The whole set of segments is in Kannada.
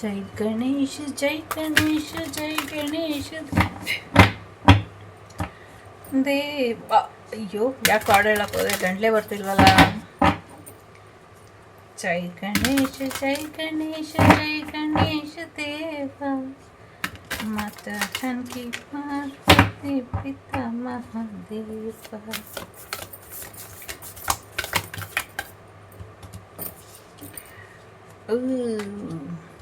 ಜೈ ಗಣೇಶ ಜೈ ಗಣೇಶ ಜೈ ಗಣೇಶ ದೇವ ಅಯ್ಯೋ ಯಾಕೆ ಹಾಡು ಹೇಳಕ್ ಹೋದೆ ಬರ್ತಿಲ್ವಲ್ಲ? ಜೈ ಗಣೇಶ ಜೈ ಗಣೇಶ ಜೈ ಗಣೇಶ ದೇವ. ಮತ ಚನ್ಕಿ ಪಾರ್ವತಿ ಪಿತ ಮಹಾದೇವ. ಹ್ಮ್.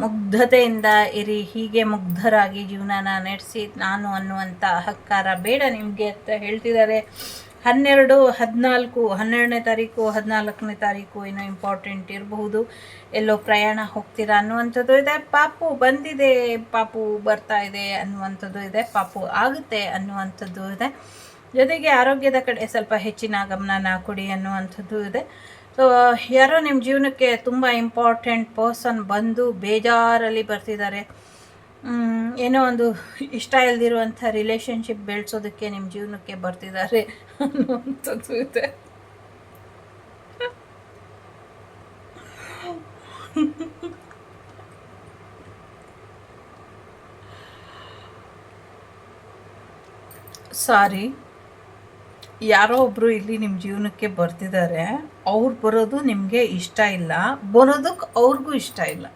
ಮುಗ್ಧತೆಯಿಂದ ಇರಿ, ಹೀಗೆ ಮುಗ್ಧರಾಗಿ ಜೀವನನ ನಡೆಸಿ, ನಾನು ಅನ್ನುವಂಥ ಅಹಕ್ಕಾರ ಬೇಡ ನಿಮಗೆ ಅಂತ ಹೇಳ್ತಿದ್ದಾರೆ. ಹನ್ನೆರಡು, ಹದಿನಾಲ್ಕು, ಹನ್ನೆರಡನೇ ತಾರೀಕು, ಹದಿನಾಲ್ಕನೇ ತಾರೀಕು ಏನೋ ಇಂಪಾರ್ಟೆಂಟ್ ಇರಬಹುದು. ಎಲ್ಲೋ ಪ್ರಯಾಣ ಹೋಗ್ತೀರಾ ಅನ್ನುವಂಥದ್ದು ಇದೆ. ಪಾಪು ಬಂದಿದೆ, ಪಾಪು ಬರ್ತಾ ಇದೆ ಅನ್ನುವಂಥದ್ದು ಇದೆ, ಪಾಪು ಆಗುತ್ತೆ ಅನ್ನುವಂಥದ್ದು ಇದೆ. ಜೊತೆಗೆ ಆರೋಗ್ಯದ ಕಡೆ ಸ್ವಲ್ಪ ಹೆಚ್ಚಿನ ಗಮನನ ಕೊಡಿ ಅನ್ನುವಂಥದ್ದು ಇದೆ. ಸೊ ಯಾರೋ ನಿಮ್ಮ ಜೀವನಕ್ಕೆ ತುಂಬ ಇಂಪಾರ್ಟೆಂಟ್ ಪರ್ಸನ್ ಬಂದು ಬೇಜಾರಲ್ಲಿ ಬರ್ತಿದ್ದಾರೆ. ಏನೋ ಒಂದು ಇಷ್ಟ ಇಲ್ದಿರುವಂಥ ರಿಲೇಷನ್ಶಿಪ್ ಬೆಳೆಸೋದಕ್ಕೆ ನಿಮ್ಮ ಜೀವನಕ್ಕೆ ಬರ್ತಿದ್ದಾರೆ ಅನ್ನುವಂಥದ್ದು ಇದೆ. ಸಾರಿ ಯಾರೋ ಒಬ್ಬರು ಇಲ್ಲಿ ನಿಮ್ಮ ಜೀವನಕ್ಕೆ ಬರ್ತಿದ್ದಾರೆ ಅವ್ರು ಬರೋದು ನಿಮಗೆ ಇಷ್ಟ ಇಲ್ಲ ಬರೋದಕ್ಕೆ ಅವ್ರಿಗೂ ಇಷ್ಟ ಇಲ್ಲ.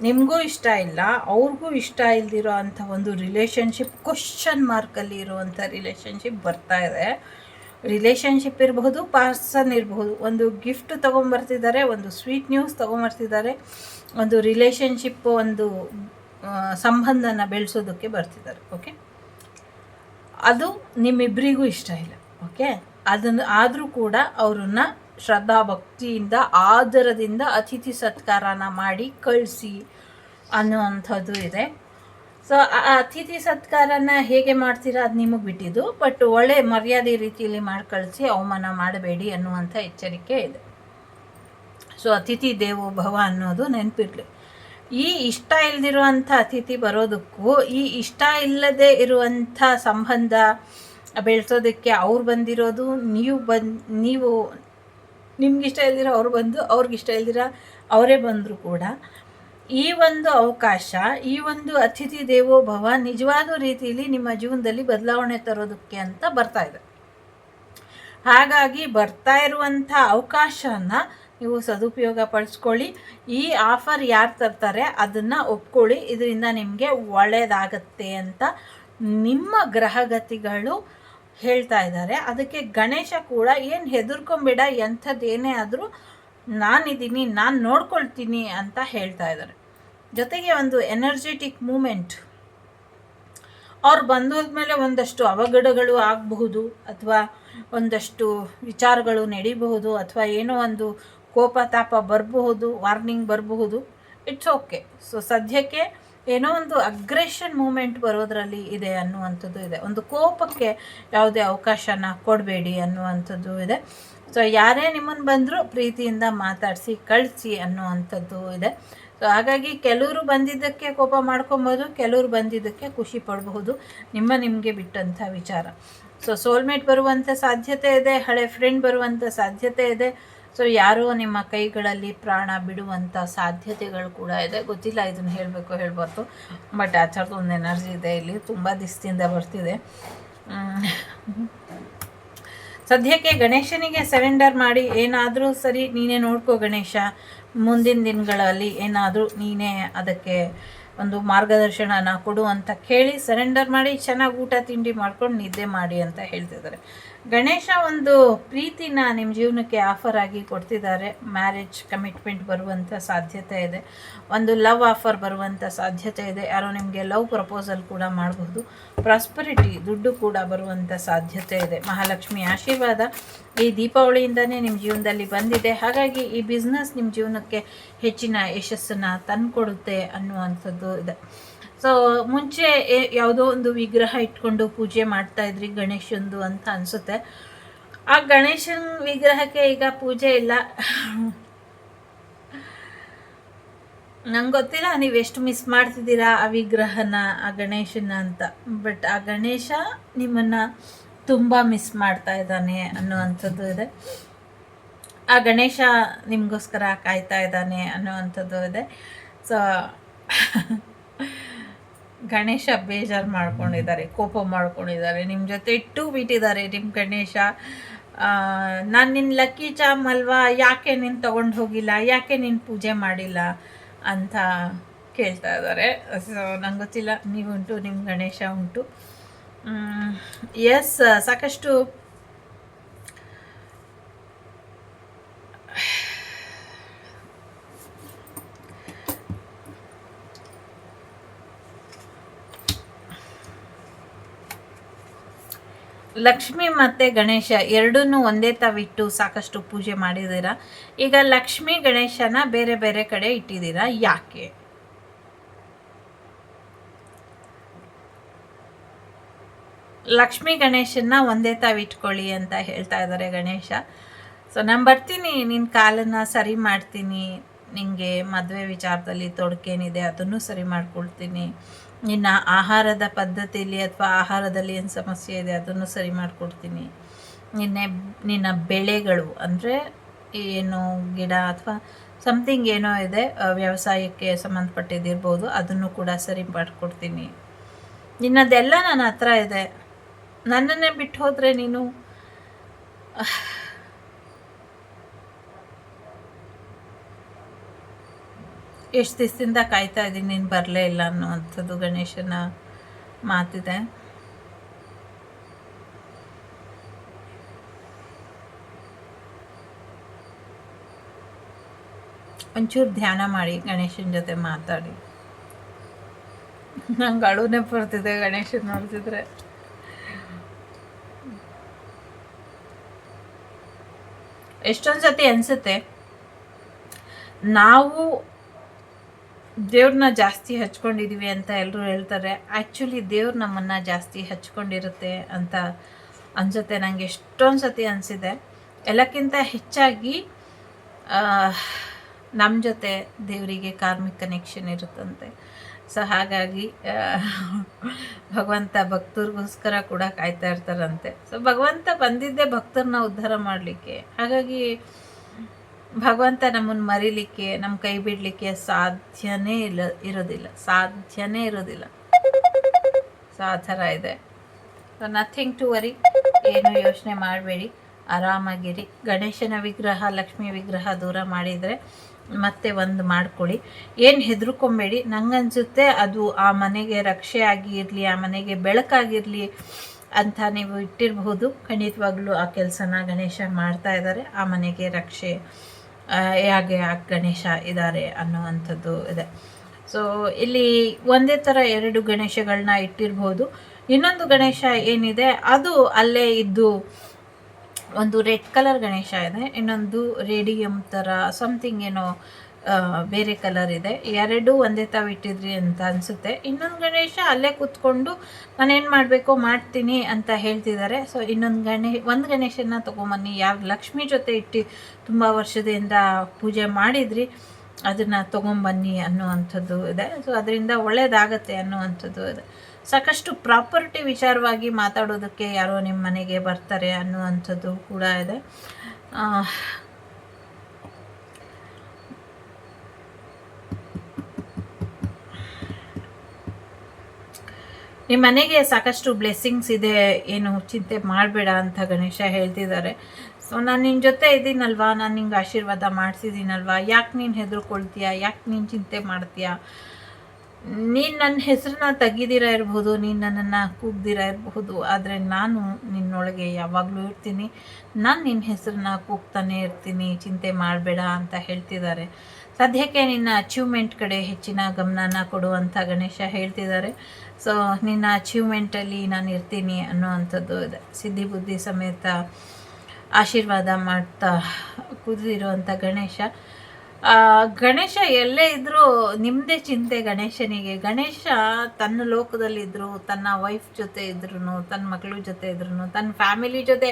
ನಿಮಗೂ ಇಷ್ಟ ಇಲ್ಲ, ಅವ್ರಿಗೂ ಇಷ್ಟ ಇಲ್ದಿರೋ ಅಂಥ ಒಂದು ರಿಲೇಷನ್ಶಿಪ್ ಕ್ವಶನ್ ಮಾರ್ಕಲ್ಲಿ ಇರುವಂಥ ರಿಲೇಷನ್ಶಿಪ್ ಬರ್ತಾ ಇದೆ. ರಿಲೇಷನ್ಶಿಪ್ ಇರಬಹುದು ಪಾರ್ಸನ್ ಇರಬಹುದು. ಒಂದು ಗಿಫ್ಟ್ ತೊಗೊಂಬರ್ತಿದ್ದಾರೆ ಒಂದು ಸ್ವೀಟ್ ನ್ಯೂಸ್ ತೊಗೊಂಬರ್ತಿದ್ದಾರೆ ಒಂದು ರಿಲೇಷನ್ಶಿಪ್ ಒಂದು ಸಂಬಂಧನ ಬೆಳೆಸೋದಕ್ಕೆ ಬರ್ತಿದ್ದಾರೆ ಓಕೆ ಅದು ನಿಮ್ಮಿಬ್ಬರಿಗೂ ಇಷ್ಟ ಇಲ್ಲ ಓಕೆ ಅದನ್ನು ಆದರೂ ಕೂಡ ಅವರನ್ನು ಶ್ರದ್ಧಾ ಭಕ್ತಿಯಿಂದ, ಆದರದಿಂದ ಅತಿಥಿ ಸತ್ಕಾರನ ಮಾಡಿ ಕಳಿಸಿ ಅನ್ನುವಂಥದ್ದು ಇದೆ. ಸೊ ಆ ಅತಿಥಿ ಸತ್ಕಾರನ ಹೇಗೆ ಮಾಡ್ತೀರಾ ಅದು ನಿಮಗೆ ಬಿಟ್ಟಿದ್ದು ಬಟ್ ಒಳ್ಳೆ ಮರ್ಯಾದೆ ರೀತಿಯಲ್ಲಿ ಮಾಡಿ ಕಳಿಸಿ, ಅವಮಾನ ಮಾಡಬೇಡಿ ಅನ್ನುವಂಥ ಎಚ್ಚರಿಕೆ ಇದೆ. ಸೊ ಅತಿಥಿ ದೇವೋ ಭವ ಅನ್ನೋದು ನೆನಪಿರಲಿ. ಈ ಇಷ್ಟ ಇಲ್ದಿರುವಂಥ ಅತಿಥಿ ಬರೋದಕ್ಕೂ, ಈ ಇಷ್ಟ ಇಲ್ಲದೆ ಇರುವಂಥ ಸಂಬಂಧ ಬೆಳೆಸೋದಕ್ಕೆ ಅವ್ರು ಬಂದಿರೋದು, ನೀವು ಬಂದು, ನೀವು ನಿಮ್ಗಿಷ್ಟ ಇಲ್ದಿರೋ ಅವ್ರು ಬಂದು ಅವ್ರಿಗಿಷ್ಟ ಇಲ್ದಿರ ಅವರೇ ಬಂದರೂ ಕೂಡ. ಈ ಒಂದು ಅವಕಾಶ, ಈ ಒಂದು ಅತಿಥಿ ದೇವೋ ಭವ ನಿಜವಾದ ರೀತಿಯಲ್ಲಿ ನಿಮ್ಮ ಜೀವನದಲ್ಲಿ ಬದಲಾವಣೆ ತರೋದಕ್ಕೆ ಅಂತ ಬರ್ತಾ ಇದೆ. ಹಾಗಾಗಿ ಬರ್ತಾ ಇರುವಂಥ ಅವಕಾಶನ ನೀವು ಸದುಪಯೋಗ ಪಡಿಸ್ಕೊಳ್ಳಿ. ಈ ಆಫರ್ ಯಾರು ತರ್ತಾರೆ ಅದನ್ನು ಒಪ್ಕೊಳ್ಳಿ. ಇದರಿಂದ ನಿಮಗೆ ಒಳ್ಳೆಯದಾಗತ್ತೆ ಅಂತ ನಿಮ್ಮ ಗ್ರಹಗತಿಗಳು ಹೇಳ್ತಾ ಇದ್ದಾರೆ. ಅದಕ್ಕೆ ಗಣೇಶ ಕೂಡ ಏನು ಹೆದರ್ಕೊಂಬೇಡ ಎಂಥದ್ದೇನೇ ಆದರೂ ನಾನಿದ್ದೀನಿ ನಾನು ನೋಡ್ಕೊಳ್ತೀನಿ ಅಂತ ಹೇಳ್ತಾ ಇದ್ದಾರೆ. ಜೊತೆಗೆ ಒಂದು ಎನರ್ಜೆಟಿಕ್ ಮೂಮೆಂಟ್. ಅವ್ರು ಬಂದೋದ್ಮೇಲೆ ಒಂದಷ್ಟು ಅವಘಡಗಳು ಆಗಬಹುದು, ಅಥವಾ ಒಂದಷ್ಟು ವಿಚಾರಗಳು ನಡೀಬಹುದು, ಅಥವಾ ಏನೋ ಒಂದು ಕೋಪ ತಾಪ ಬರಬಹುದು ವಾರ್ನಿಂಗ್ ಬರಬಹುದು ಇಟ್ಸ್ ಓಕೆ ಸೊ ಸದ್ಯಕ್ಕೆ ಏನೋ ಒಂದು ಅಗ್ರೆಷನ್ ಮೂಮೆಂಟ್ ಬರೋದ್ರಲ್ಲಿ ಇದೆ ಅನ್ನುವಂಥದ್ದು ಇದೆ. ಒಂದು ಕೋಪಕ್ಕೆ ಯಾವುದೇ ಅವಕಾಶನ ಕೊಡಬೇಡಿ ಅನ್ನುವಂಥದ್ದು ಇದೆ. ಸೊ ಯಾರೇ ನಿಮ್ಮನ್ನು ಬಂದರೂ ಪ್ರೀತಿಯಿಂದ ಮಾತಾಡಿಸಿ, ಕಳಿಸಿ ಅನ್ನುವಂಥದ್ದು ಇದೆ. ಸೊ ಹಾಗಾಗಿ ಕೆಲವರು ಬಂದಿದ್ದಕ್ಕೆ ಕೋಪ ಮಾಡ್ಕೊಬೋದು, ಕೆಲವರು ಬಂದಿದ್ದಕ್ಕೆ ಖುಷಿ ಪಡಬಹುದು. ನಿಮ್ಮ ನಿಮಗೆ ಬಿಟ್ಟಂಥ ವಿಚಾರ. ಸೊ ಸೋಲ್ಮೇಟ್ ಬರುವಂಥ ಸಾಧ್ಯತೆ ಇದೆ, ಹಳೆ ಫ್ರೆಂಡ್ ಬರುವಂಥ ಸಾಧ್ಯತೆ ಇದೆ. ಸೊ ಯಾರೋ ನಿಮ್ಮ ಕೈಗಳಲ್ಲಿ ಪ್ರಾಣ ಬಿಡುವಂಥ ಸಾಧ್ಯತೆಗಳು ಕೂಡ ಇದೆ. ಗೊತ್ತಿಲ್ಲ ಇದನ್ನು ಹೇಳಬೇಕು ಹೇಳ್ಬಾರ್ದು. ಬಟ್ ಆ ಥರದ್ದು ಒಂದು ಎನರ್ಜಿ ಇದೆ ಇಲ್ಲಿ. ತುಂಬ ದಿಸ್ತಿಂದ ಬರ್ತಿದೆ. ಸದ್ಯಕ್ಕೆ ಗಣೇಶನಿಗೆ ಸರೆಂಡರ್ ಮಾಡಿ ಏನಾದರೂ ಸರಿ ನೀನೇ ನೋಡ್ಕೋ ಗಣೇಶ. ಮುಂದಿನ ದಿನಗಳಲ್ಲಿ ಏನಾದರೂ ನೀನೇ ಅದಕ್ಕೆ ಒಂದು ಮಾರ್ಗದರ್ಶನನ ಕೊಡು ಅಂತ ಕೇಳಿ ಸರೆಂಡರ್ ಮಾಡಿ ಚೆನ್ನಾಗಿ ಊಟ, ತಿಂಡಿ ಮಾಡ್ಕೊಂಡು ನಿದ್ದೆ ಮಾಡಿ ಅಂತ ಹೇಳ್ತಿದ್ದಾರೆ. ಗಣೇಶ ಒಂದು ಪ್ರೀತಿನ ನಿಮ್ಮ ಜೀವನಕ್ಕೆ ಆಫರ್ ಆಗಿ ಕೊಡ್ತಿದ್ದಾರೆ. ಮ್ಯಾರೇಜ್ ಕಮಿಟ್ಮೆಂಟ್ ಬರುವಂಥ ಸಾಧ್ಯತೆ ಇದೆ. ಒಂದು ಲವ್ ಆಫರ್ ಬರುವಂಥ ಸಾಧ್ಯತೆ ಇದೆ. ಯಾರೋ ನಿಮಗೆ ಲವ್ ಪ್ರಪೋಸಲ್ ಕೂಡ ಮಾಡಬಹುದು. ಪ್ರಾಸ್ಪರಿಟಿ ದುಡ್ಡು ಕೂಡ ಬರುವಂಥ ಸಾಧ್ಯತೆ ಇದೆ. ಮಹಾಲಕ್ಷ್ಮಿ ಆಶೀರ್ವಾದ ಈ ದೀಪಾವಳಿಯಿಂದನೇ ನಿಮ್ಮ ಜೀವನದಲ್ಲಿ ಬಂದಿದೆ. ಹಾಗಾಗಿ ಈ ಬಿಸ್ನೆಸ್ ನಿಮ್ಮ ಜೀವನಕ್ಕೆ ಹೆಚ್ಚಿನ ಯಶಸ್ಸನ್ನು ತಂದುಕೊಡುತ್ತೆ ಅನ್ನುವಂಥದ್ದು ಇದೆ. ಸೊ ಮುಂಚೆ ಯಾವುದೋ ಒಂದು ವಿಗ್ರಹ ಇಟ್ಕೊಂಡು ಪೂಜೆ ಮಾಡ್ತಾ ಇದ್ರಿ ಗಣೇಶಂದು ಅಂತ ಅನಿಸುತ್ತೆ. ಆ ಗಣೇಶನ ವಿಗ್ರಹಕ್ಕೆ ಈಗ ಪೂಜೆ ಇಲ್ಲ. ನಂಗೆ ಗೊತ್ತಿಲ್ಲ, ನೀವು ಎಷ್ಟು ಮಿಸ್ ಮಾಡ್ತಿದ್ದೀರಾ ಆ ವಿಗ್ರಹನ, ಆ ಗಣೇಶನ ಅಂತ. ಬಟ್ ಆ ಗಣೇಶ ನಿಮ್ಮನ್ನು ತುಂಬ ಮಿಸ್ ಮಾಡ್ತಾ ಇದ್ದಾನೆ ಅನ್ನುವಂಥದ್ದು ಇದೆ. ಆ ಗಣೇಶ ನಿಮಗೋಸ್ಕರ ಕಾಯ್ತಾ ಇದ್ದಾನೆ ಅನ್ನುವಂಥದ್ದು ಇದೆ. ಸೊ ಗಣೇಶ ಬೇಜಾರು ಮಾಡ್ಕೊಂಡಿದ್ದಾರೆ, ಕೋಪ ಮಾಡ್ಕೊಂಡಿದ್ದಾರೆ ನಿಮ್ಮ ಜೊತೆ ಇಟ್ಟು ಬಿಟ್ಟಿದ್ದಾರೆ ನಿಮ್ಮ ಗಣೇಶ. ನಾನು ನಿನ್ನ ಲಕ್ಕಿ ಚಾಮ್ ಅಲ್ವಾ? ಯಾಕೆ ನೀನು ತೊಗೊಂಡು ಹೋಗಿಲ್ಲ? ಯಾಕೆ ನೀನು ಪೂಜೆ ಮಾಡಿಲ್ಲ? ಅಂತ ಕೇಳ್ತಾ ಇದ್ದಾರೆ. ಸೊ ನಂಗೆ ಗೊತ್ತಿಲ್ಲ. ನೀವುಂಟು ನಿಮ್ಮ ಗಣೇಶ ಉಂಟು. ಎಸ್ ಸಾಕಷ್ಟು ಲಕ್ಷ್ಮಿ ಮತ್ತು ಗಣೇಶ ಎರಡನ್ನೂ ಒಂದೇ ತಾವಿಟ್ಟು ಸಾಕಷ್ಟು ಪೂಜೆ ಮಾಡಿದ್ದೀರಾ? ಈಗ ಲಕ್ಷ್ಮಿ ಗಣೇಶನ ಬೇರೆ ಬೇರೆ ಕಡೆ ಇಟ್ಟಿದ್ದೀರಾ? ಯಾಕೆ? ಲಕ್ಷ್ಮಿ ಗಣೇಶನ್ನ ಒಂದೇ ತಾವಿಟ್ಕೊಳ್ಳಿ ಅಂತ ಹೇಳ್ತಾ ಇದ್ದಾರೆ ಗಣೇಶ. ಸೊ ನಾನು ಬರ್ತೀನಿ ನಿನ್ನ ಕಾಲನ್ನು ಸರಿ ಮಾಡ್ತೀನಿ ನಿಮಗೆ ಮದುವೆ ವಿಚಾರದಲ್ಲಿ ತೊಡಕೇನಿದೆ ಅದನ್ನು ಸರಿ ಮಾಡ್ಕೊಳ್ತೀನಿ. ನಿನ್ನ ಆಹಾರದ ಪದ್ಧತಿಯಲ್ಲಿ ಅಥವಾ ಆಹಾರದಲ್ಲಿ ಏನು ಸಮಸ್ಯೆ ಇದೆ, ಅದನ್ನು ಸರಿ ಮಾಡಿಕೊಡ್ತೀನಿ. ನಿನ್ನೆ ನಿನ್ನ ಬೆಳೆಗಳು ಅಂದರೆ ಏನು ಗಿಡ ಅಥವಾ ಸಮಥಿಂಗ್ ಏನೋ ಇದೆ ವ್ಯವಸಾಯಕ್ಕೆ ಸಂಬಂಧಪಟ್ಟಿದ್ದಿರ್ಬೋದು, ಅದನ್ನು ಕೂಡ ಸರಿ ಮಾಡಿಕೊಡ್ತೀನಿ. ನಿನ್ನದೆಲ್ಲ ನನ್ನ ಹತ್ರ ಇದೆ. ನನ್ನನ್ನೇ ಬಿಟ್ಟು ಹೋದರೆ ನೀನು ಎಷ್ಟು ದಿವಸದಿಂದ ಕಾಯ್ತಾ ಇದ್ದೀನಿ, ನೀನು ಬರಲೇ ಇಲ್ಲ ಅನ್ನುವಂಥದ್ದು ಗಣೇಶನ ಮಾತಿದೆ. ಒಂಚೂರು ಧ್ಯಾನ ಮಾಡಿ ಗಣೇಶನ ಜೊತೆ ಮಾತಾಡಿ. ನಂಗೆ ಅಳುನೇ ಬರ್ತಿದೆ ಗಣೇಶನ ನೋಡ್ತಿದ್ರೆ. ಎಷ್ಟೊಂದು ಸತಿ ಅನಿಸುತ್ತೆ, ನಾವು ದೇವ್ರನ್ನ ಜಾಸ್ತಿ ಹಚ್ಕೊಂಡಿದ್ದೀವಿ ಅಂತ ಎಲ್ಲರೂ ಹೇಳ್ತಾರೆ. ಆ್ಯಕ್ಚುಲಿ ದೇವ್ರು ನಮ್ಮನ್ನು ಜಾಸ್ತಿ ಹಚ್ಕೊಂಡಿರುತ್ತೆ ಅಂತ ಅನಿಸುತ್ತೆ. ನನಗೆ ಎಷ್ಟೊಂದು ಸತಿ ಅನಿಸಿದೆ. ಎಲ್ಲಕ್ಕಿಂತ ಹೆಚ್ಚಾಗಿ ನಮ್ಮ ಜೊತೆ ದೇವರಿಗೆ ಕಾರ್ಮಿಕ್ ಕನೆಕ್ಷನ್ ಇರುತ್ತಂತೆ. ಸೊ ಹಾಗಾಗಿ ಭಗವಂತ ಭಕ್ತರಿಗೋಸ್ಕರ ಕೂಡ ಕಾಯ್ತಾ ಇರ್ತಾರಂತೆ. ಸೊ ಭಗವಂತ ಬಂದಿದ್ದೇ ಭಕ್ತರನ್ನ ಉದ್ಧಾರ ಮಾಡಲಿಕ್ಕೆ. ಹಾಗಾಗಿ ಭಗವಂತ ನಮ್ಮನ್ನು ಮರಿಲಿಕ್ಕೆ ನಮ್ಮ ಕೈ ಬಿಡಲಿಕ್ಕೆ ಸಾಧ್ಯನೇ ಇಲ್ಲ, ಇರೋದಿಲ್ಲ. ಸಾಧ್ಯನೇ ಇರೋದಿಲ್ಲ. ಸೊ ಆ ಥರ ಇದೆ. ಸೊ ನಥಿಂಗ್ ಟು ವರಿ ಏನು ಯೋಚನೆ ಮಾಡಬೇಡಿ. ಆರಾಮಾಗಿರಿ. ಗಣೇಶನ ವಿಗ್ರಹ, ಲಕ್ಷ್ಮಿ ವಿಗ್ರಹ ದೂರ ಮಾಡಿದರೆ ಮತ್ತೆ ಒಂದು ಮಾಡ್ಕೊಳ್ಳಿ. ಏನು ಹೆದರ್ಕೊಂಬೇಡಿ. ನಂಗನ್ಸುತ್ತೆ ಅದು ಆ ಮನೆಗೆ ರಕ್ಷೆ ಆಗಿರಲಿ ಆ ಮನೆಗೆ ಬೆಳಕಾಗಿರಲಿ ಅಂತ ನೀವು ಇಟ್ಟಿರಬಹುದು. ಖಂಡಿತವಾಗ್ಲೂ ಆ ಕೆಲಸನ ಗಣೇಶ ಮಾಡ್ತಾ ಇದ್ದಾರೆ. ಆ ಮನೆಗೆ ರಕ್ಷೆ ಹೇಗೆ ಆ ಗಣೇಶ ಇದ್ದಾರೆ ಅನ್ನುವಂಥದ್ದು ಇದೆ. ಸೊ ಇಲ್ಲಿ ಒಂದೇ ಥರ ಎರಡು ಗಣೇಶಗಳನ್ನ ಇಟ್ಟಿರ್ಬೋದು. ಇನ್ನೊಂದು ಗಣೇಶ ಏನಿದೆ, ಅದು ಅಲ್ಲೇ ಇದ್ದು ಒಂದು ರೆಡ್ ಕಲರ್ ಗಣೇಶ ಇದೆ, ಇನ್ನೊಂದು ರೇಡಿಯಂ ಥರ ಸಮಥಿಂಗ್ ಏನೋ ಬೇರೆ ಕಲರ್ ಇದೆ. ಎರಡು ಒಂದೇ ತಾವು ಇಟ್ಟಿದ್ರಿ ಅಂತ ಅನಿಸುತ್ತೆ. ಇನ್ನೊಂದು ಗಣೇಶ ಅಲ್ಲೇ ಕೂತ್ಕೊಂಡು ನಾನೇನು ಮಾಡಬೇಕು, ಮಾಡ್ತೀನಿ ಅಂತ ಹೇಳ್ತಿದ್ದಾರೆ ಸೊ ಇನ್ನೊಂದು ಗಣೇಶ ಒಂದು ಗಣೇಶನ ತೊಗೊಂಬನ್ನಿ. ಯಾರು ಲಕ್ಷ್ಮಿ ಜೊತೆ ಇಟ್ಟು ತುಂಬ ವರ್ಷದಿಂದ ಪೂಜೆ ಮಾಡಿದ್ರಿ, ಅದನ್ನು ತೊಗೊಂಬನ್ನಿ ಅನ್ನುವಂಥದ್ದು ಇದೆ. ಸೊ ಅದರಿಂದ ಒಳ್ಳೆಯದಾಗತ್ತೆ ಅನ್ನುವಂಥದ್ದು ಇದೆ. ಸಾಕಷ್ಟು ಪ್ರಾಪರ್ಟಿ ವಿಚಾರವಾಗಿ ಮಾತಾಡೋದಕ್ಕೆ ಯಾರೋ ನಿಮ್ಮ ಮನೆಗೆ ಬರ್ತಾರೆ ಅನ್ನುವಂಥದ್ದು ಕೂಡ ಇದೆ. ನಿಮ್ಮ ಮನೆಗೆ ಸಾಕಷ್ಟು ಬ್ಲೆಸ್ಸಿಂಗ್ಸ್ ಇದೆ, ಏನು ಚಿಂತೆ ಮಾಡಬೇಡ ಅಂತ ಗಣೇಶ ಹೇಳ್ತಿದ್ದಾರೆ. ಸೊ ನಾನು ನಿನ್ನ ಜೊತೆ ಇದ್ದೀನಲ್ವಾ? ನಾನು ನಿಂಗೆ ಆಶೀರ್ವಾದ ಮಾಡಿಸಿದ್ದೀನಲ್ವಾ? ಯಾಕೆ ನೀನು ಹೆದರ್ಕೊಳ್ತೀಯಾ? ಯಾಕೆ ನೀನು ಚಿಂತೆ ಮಾಡ್ತೀಯಾ? ನೀನು ನನ್ನ ಹೆಸರನ್ನ ತೆಗಿದಿರ ಇರಬಹುದು ನೀನು ನನ್ನನ್ನು ಕೂಗ್ದಿರ ಇರಬಹುದು ಆದರೆ ನಾನು ನಿನ್ನೊಳಗೆ ಯಾವಾಗಲೂ ಇರ್ತೀನಿ. ನಾನು ನಿನ್ನ ಹೆಸರನ್ನ ಕೂಗ್ತಾನೆ ಇರ್ತೀನಿ, ಚಿಂತೆ ಮಾಡಬೇಡ ಅಂತ ಹೇಳ್ತಿದ್ದಾರೆ. ಸದ್ಯಕ್ಕೆ ನಿನ್ನ ಅಚೀವ್ಮೆಂಟ್ ಕಡೆ ಹೆಚ್ಚಿನ ಗಮನನ ಕೊಡುವಂಥ ಗಣೇಶ ಹೇಳ್ತಿದ್ದಾರೆ. ಸೊ ನಿನ್ನ ಅಚೀವ್ಮೆಂಟಲ್ಲಿ ನಾನು ಇರ್ತೀನಿ ಅನ್ನೋವಂಥದ್ದು ಇದೆ. ಸಿದ್ಧಿ ಬುದ್ಧಿ ಸಮೇತ ಆಶೀರ್ವಾದ ಮಾಡ್ತಾ ಕುದುರಿರುವಂಥ ಗಣೇಶ. ಗಣೇಶ ಎಲ್ಲೇ ಇದ್ದರೂ ನಿಮ್ಮದೇ ಚಿಂತೆ ಗಣೇಶನಿಗೆ. ಗಣೇಶ ತನ್ನ ಲೋಕದಲ್ಲಿದ್ದರು ತನ್ನ ವೈಫ್ ಜೊತೆ ಇದ್ರು ತನ್ನ ಮಕ್ಕಳ ಜೊತೆ ಇದ್ರು ತನ್ನ ಫ್ಯಾಮಿಲಿ ಜೊತೆ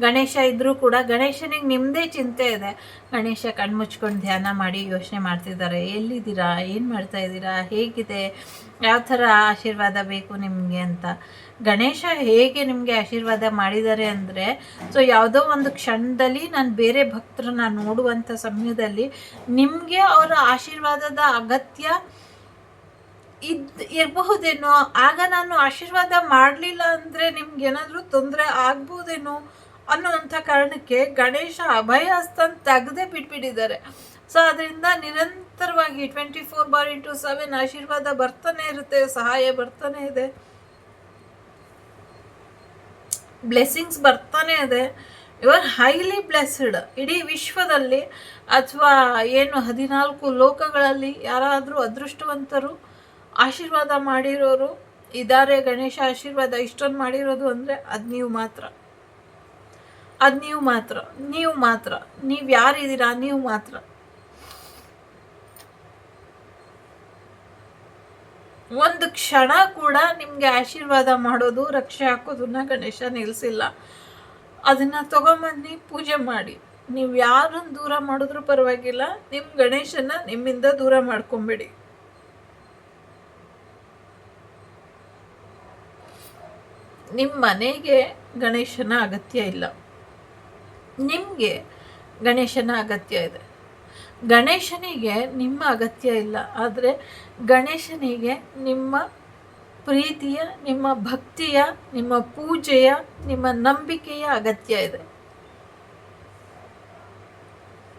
ಗಣೇಶ ಇದ್ದರೂ ಕೂಡ ಗಣೇಶನಿಗೆ ನಿಮ್ಮದೇ ಚಿಂತೆ ಇದೆ. ಗಣೇಶ ಕಣ್ಮುಚ್ಕೊಂಡು ಧ್ಯಾನ ಮಾಡಿ ಯೋಚನೆ ಮಾಡ್ತಿದ್ದಾರೆ. ಎಲ್ಲಿದ್ದೀರಾ? ಏನು ಮಾಡ್ತಾ ಇದ್ದೀರಾ? ಹೇಗಿದೆ? ಯಾವ ಥರ ಆಶೀರ್ವಾದ ಬೇಕು ನಿಮಗೆ ಅಂತ. ಗಣೇಶ ಹೇಗೆ ನಿಮಗೆ ಆಶೀರ್ವಾದ ಮಾಡಿದ್ದಾರೆ ಅಂದರೆ ಸೊ ಯಾವುದೋ ಒಂದು ಕ್ಷಣದಲ್ಲಿ ನಾನು ಬೇರೆ ಭಕ್ತರನ್ನ ನೋಡುವಂಥ ಸಮಯದಲ್ಲಿ ನಿಮಗೆ ಅವರ ಆಶೀರ್ವಾದದ ಅಗತ್ಯ ಇದ್ ಇರಬಹುದೇನೋ? ಆಗ ನಾನು ಆಶೀರ್ವಾದ ಮಾಡಲಿಲ್ಲ ಅಂದರೆ ನಿಮ್ಗೆ ಏನಾದರೂ ತೊಂದರೆ ಆಗ್ಬೋದೇನೋ ಅನ್ನುವಂಥ ಕಾರಣಕ್ಕೆ ಗಣೇಶ ಅಭಯ ಹಸ್ತನ ತೆಗೆದೇ ಬಿಟ್ಬಿಟ್ಟಿದ್ದಾರೆ. ಸೊ ಅದರಿಂದ ನಿರಂತರವಾಗಿ twenty four bar into seven ಆಶೀರ್ವಾದ ಬರ್ತಾನೆ ಇರುತ್ತೆ, ಸಹಾಯ ಬರ್ತಾನೆ ಇದೆ. ಬ್ಲೆಸ್ಸಿಂಗ್ಸ್ ಬರ್ತಾನೆ ಇದೆ. ಯು ಆರ್ ಹೈಲಿ ಬ್ಲೆಸ್ಡ್ ಇಡೀ ವಿಶ್ವದಲ್ಲಿ ಅಥವಾ ಏನು ಹದಿನಾಲ್ಕು ಲೋಕಗಳಲ್ಲಿ ಯಾರಾದರೂ ಅದೃಷ್ಟವಂತರು ಆಶೀರ್ವಾದ ಮಾಡಿರೋರು ಇದ್ದಾರೆ ಗಣೇಶ ಆಶೀರ್ವಾದ ಇಷ್ಟೊಂದು ಮಾಡಿರೋದು ಅಂದರೆ ಅದು ನೀವು ಮಾತ್ರ. ಅದು ನೀವು ಮಾತ್ರ. ನೀವು ಮಾತ್ರ. ನೀವು ಯಾರಿದ್ದೀರಾ ನೀವು ಮಾತ್ರ. ಒಂದು ಕ್ಷಣ ಕೂಡ ನಿಮಗೆ ಆಶೀರ್ವಾದ ಮಾಡೋದು, ರಕ್ಷೆ ಹಾಕೋದನ್ನ ಗಣೇಶ ನಿಲ್ಲಿಸಿಲ್ಲ ಅದನ್ನು ತೊಗೊಂಬನ್ನಿ, ಪೂಜೆ ಮಾಡಿ. ನೀವು ಯಾರನ್ನು ದೂರ ಮಾಡಿದ್ರು ಪರವಾಗಿಲ್ಲ ನಿಮ್ಮ ಗಣೇಶನ ನಿಮ್ಮಿಂದ ದೂರ ಮಾಡ್ಕೊಂಬೇಡಿ. ನಿಮ್ಮ ಮನೆಗೆ ಗಣೇಶನ ಅಗತ್ಯ ಇಲ್ಲ. ನಿಮಗೆ ಗಣೇಶನ ಅಗತ್ಯ ಇದೆ. ಗಣೇಶನಿಗೆ ನಿಮ್ಮ ಅಗತ್ಯ ಇಲ್ಲ. ಆದರೆ ಗಣೇಶನಿಗೆ ನಿಮ್ಮ ಪ್ರೀತಿಯ, ನಿಮ್ಮ ಭಕ್ತಿಯ, ನಿಮ್ಮ ಪೂಜೆಯ, ನಿಮ್ಮ ನಂಬಿಕೆಯ ಅಗತ್ಯ ಇದೆ.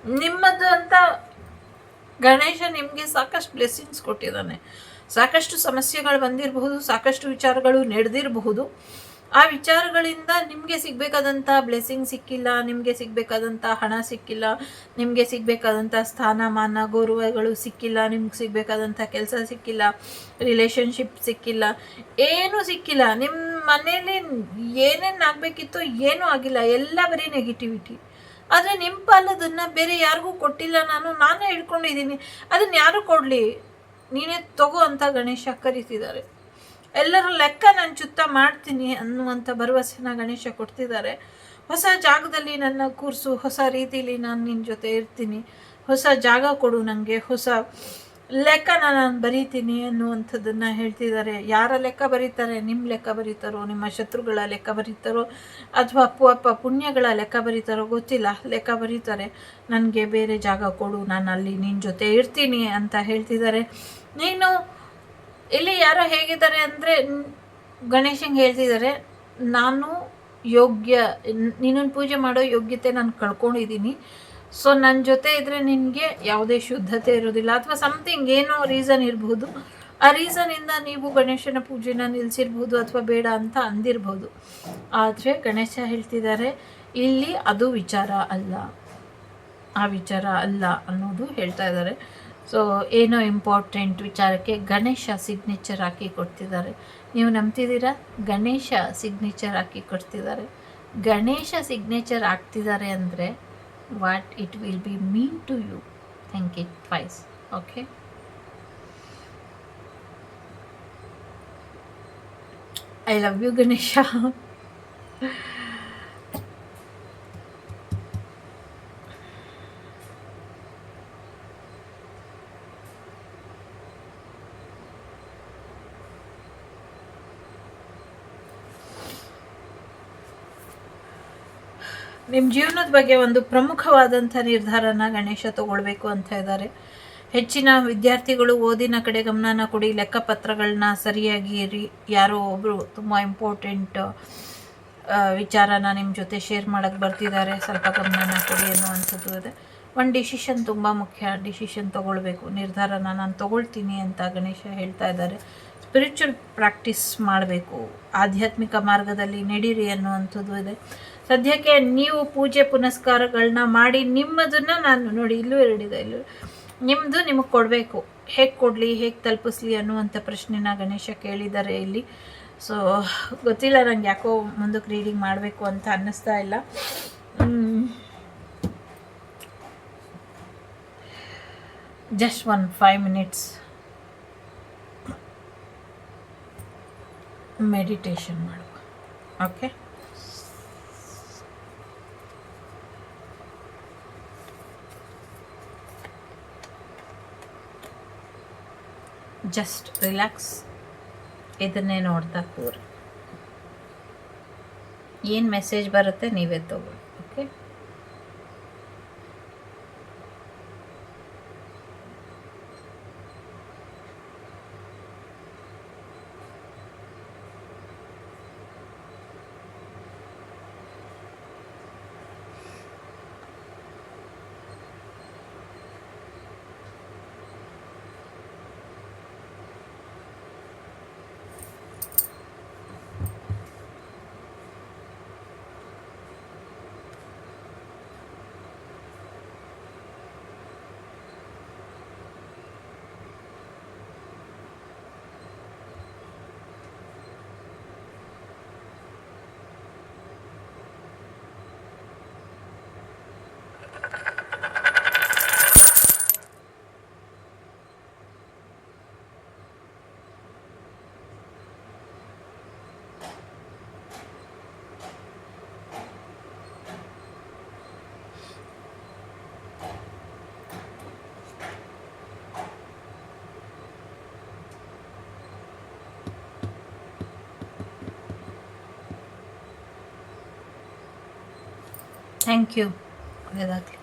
ನಿಮ್ಮದು ಅಂತ ಗಣೇಶ ನಿಮಗೆ ಸಾಕಷ್ಟು ಬ್ಲೆಸ್ಸಿಂಗ್ಸ್ ಕೊಟ್ಟಿದ್ದಾನೆ. ಸಾಕಷ್ಟು ಸಮಸ್ಯೆಗಳು ಬಂದಿರಬಹುದು, ಸಾಕಷ್ಟು ವಿಚಾರಗಳು ನಡೆದಿರಬಹುದು. ಆ ವಿಚಾರಗಳಿಂದ ನಿಮಗೆ ಸಿಗಬೇಕಾದಂಥ ಬ್ಲೆಸ್ಸಿಂಗ್ ಸಿಕ್ಕಿಲ್ಲ, ನಿಮಗೆ ಸಿಗಬೇಕಾದಂಥ ಹಣ ಸಿಕ್ಕಿಲ್ಲ, ನಿಮಗೆ ಸಿಗಬೇಕಾದಂಥ ಸ್ಥಾನಮಾನ, ಗೌರವಗಳು ಸಿಕ್ಕಿಲ್ಲ, ನಿಮ್ಗೆ ಸಿಗಬೇಕಾದಂಥ ಕೆಲಸ ಸಿಕ್ಕಿಲ್ಲ ರಿಲೇಷನ್ಶಿಪ್ ಸಿಕ್ಕಿಲ್ಲ, ಏನೂ ಸಿಕ್ಕಿಲ್ಲ. ನಿಮ್ಮ ಮನೇಲಿ ಏನೇನು ಆಗಬೇಕಿತ್ತು ಏನೂ ಆಗಿಲ್ಲ. ಎಲ್ಲ ಬರೀ ನೆಗೆಟಿವಿಟಿ ಆದರೆ ನಿಮ್ಮ ಪಾಲದನ್ನು ಬೇರೆ ಯಾರಿಗೂ ಕೊಟ್ಟಿಲ್ಲ ನಾನು, ನಾನೇ ಹಿಡ್ಕೊಂಡಿದ್ದೀನಿ ಅದನ್ನು ಯಾರು ಕೊಡಲಿ? ನೀನೇ ತಗೋ ಅಂತ ಗಣೇಶ ಕರೀತಿದ್ದಾರೆ. ಎಲ್ಲರ ಲೆಕ್ಕ ನಾನು ಚುತ್ತ ಮಾಡ್ತೀನಿ ಅನ್ನುವಂಥ ಭರವಸೆನ ಗಣೇಶ ಕೊಡ್ತಿದ್ದಾರೆ. ಹೊಸ ಜಾಗದಲ್ಲಿ ನನ್ನ ಕೂರಿಸು, ಹೊಸ ರೀತಿಯಲ್ಲಿ ನಾನು ನಿನ್ನ ಜೊತೆ ಇರ್ತೀನಿ. ಹೊಸ ಜಾಗ ಕೊಡು ನನಗೆ ಹೊಸ ಲೆಕ್ಕನ ನಾನು ಬರೀತೀನಿ ಅನ್ನುವಂಥದ್ದನ್ನು ಹೇಳ್ತಿದ್ದಾರೆ. ಯಾರ ಲೆಕ್ಕ ಬರೀತಾರೆ? ನಿಮ್ಮ ಲೆಕ್ಕ ಬರೀತಾರೋ, ನಿಮ್ಮ ಶತ್ರುಗಳ ಲೆಕ್ಕ ಬರೀತಾರೋ, ಅಥವಾ ಪಾಪ ಪುಣ್ಯಗಳ ಲೆಕ್ಕ ಬರೀತಾರೋ ಗೊತ್ತಿಲ್ಲ. ಲೆಕ್ಕ ಬರೀತಾರೆ, ನನಗೆ ಬೇರೆ ಜಾಗ ಕೊಡು, ನಾನು ಅಲ್ಲಿ ನಿನ್ನ ಜೊತೆ ಇರ್ತೀನಿ ಅಂತ ಹೇಳ್ತಿದ್ದಾರೆ. ನೀನು ಇಲ್ಲಿ ಯಾರೋ ಹೇಗಿದ್ದಾರೆ ಅಂದರೆ ಗಣೇಶಂಗೆ ಹೇಳ್ತಿದ್ದಾರೆ, ನಾನು ಯೋಗ್ಯ ನಿನ್ನನ್ನು ಪೂಜೆ ಮಾಡೋ ಯೋಗ್ಯತೆ ನಾನು ಕಳ್ಕೊಂಡಿದ್ದೀನಿ ಸೊ ನನ್ನ ಜೊತೆ ಇದ್ದರೆ ನಿನಗೆ ಯಾವುದೇ ಶುದ್ಧತೆ ಇರೋದಿಲ್ಲ ಅಥವಾ ಸಮಥಿಂಗ್ ಏನೋ ರೀಸನ್ ಇರಬಹುದು ಆ ರೀಸನಿಂದ ನೀವು ಗಣೇಶನ ಪೂಜೆನ ನಿಲ್ಲಿಸಿರ್ಬೋದು ಅಥವಾ ಬೇಡ ಅಂತ ಅಂದಿರ್ಬೋದು. ಆದರೆ ಗಣೇಶ ಹೇಳ್ತಿದ್ದಾರೆ, ಇಲ್ಲಿ ಅದು ವಿಚಾರ ಅಲ್ಲ, ಆ ವಿಚಾರ ಅಲ್ಲ ಅನ್ನೋದು ಹೇಳ್ತಾ ಇದ್ದಾರೆ. ಸೊ ಏನೋ ಇಂಪಾರ್ಟೆಂಟ್ ವಿಚಾರಕ್ಕೆ ಗಣೇಶ ಸಿಗ್ನೇಚರ್ ಹಾಕಿ ಕೊಡ್ತಿದ್ದಾರೆ. ನೀವು ನಂಬ್ತಿದ್ದೀರಾ? ಗಣೇಶ ಸಿಗ್ನೇಚರ್ ಹಾಕಿ ಕೊಡ್ತಿದ್ದಾರೆ. ಗಣೇಶ ಸಿಗ್ನೇಚರ್ ಹಾಕ್ತಿದ್ದಾರೆ ಅಂದರೆ what it will be mean to you thank it ಫೈಸ್ okay I love you Ganesha ನಿಮ್ಮ ಜೀವನದ ಬಗ್ಗೆ ಒಂದು ಪ್ರಮುಖವಾದಂಥ ನಿರ್ಧಾರನ ಗಣೇಶ ತಗೊಳ್ಬೇಕು ಅಂತ ಇದ್ದಾರೆ. ಹೆಚ್ಚಿನ ವಿದ್ಯಾರ್ಥಿಗಳು ಓದಿನ ಕಡೆ ಗಮನನ ಕೊಡಿ, ಲೆಕ್ಕಪತ್ರಗಳನ್ನ ಸರಿಯಾಗಿ ರೀ ಯಾರೋ ಒಬ್ಬರು ತುಂಬ ಇಂಪಾರ್ಟೆಂಟ್ ವಿಚಾರನ ನಿಮ್ಮ ಜೊತೆ ಶೇರ್ ಮಾಡೋಕ್ಕೆ ಬರ್ತಿದ್ದಾರೆ. ಸ್ವಲ್ಪ ಗಮನನ ಕೊಡಿ ಅನ್ನುವಂಥದ್ದು ಇದೆ. ಒಂದು ಡಿಸಿಷನ್ ತುಂಬ ಮುಖ್ಯ. ಡಿಸಿಷನ್ ತೊಗೊಳ್ಬೇಕು. ನಿರ್ಧಾರನ ನಾನು ತೊಗೊಳ್ತೀನಿ ಅಂತ ಗಣೇಶ ಹೇಳ್ತಾ ಇದ್ದಾರೆ. ಸ್ಪಿರಿಚುವಲ್ ಪ್ರಾಕ್ಟೀಸ್ ಮಾಡಬೇಕು. ಆಧ್ಯಾತ್ಮಿಕ ಮಾರ್ಗದಲ್ಲಿ ನಡೀರಿ ಅನ್ನುವಂಥದ್ದು ಇದೆ. ಸದ್ಯಕ್ಕೆ ನೀವು ಪೂಜೆ ಪುನಸ್ಕಾರಗಳನ್ನ ಮಾಡಿ ನಿಮ್ಮದನ್ನು ನಾನು ನೋಡಿ ಇಲ್ಲೂ ಎರಡಿದೆ, ಇಲ್ಲೂ. ನಿಮ್ಮದು ನಿಮಗೆ ಕೊಡಬೇಕು. ಹೇಗೆ ಕೊಡಲಿ, ಹೇಗೆ ತಲುಪಿಸ್ಲಿ ಅನ್ನುವಂಥ ಪ್ರಶ್ನೆನ ಗಣೇಶ ಕೇಳಿದ್ದಾರೆ ಇಲ್ಲಿ. ಸೊ ಗೊತ್ತಿಲ್ಲ, ನಂಗೆ ಯಾಕೋ ಮುಂದಕ್ಕೆ ರೀಡಿಂಗ್ ಮಾಡಬೇಕು ಅಂತ ಅನ್ನಿಸ್ತಾ ಇಲ್ಲ. Just one five minutes meditation ಮಾಡುವ. ಓಕೆ ಜಸ್ಟ್ ರಿಲ್ಯಾಕ್ಸ್ ಇದನ್ನೇ ನೋಡ್ತಾ ಕೂರಿ. ಏನು ಮೆಸೇಜ್ ಬರುತ್ತೆ ನೀವೇ ತಗೊಳ್ಳಿ ಓಕೆ ಥ್ಯಾಂಕ್ ಯು ಒಳ್ಳೆಯದಾಗಲಿ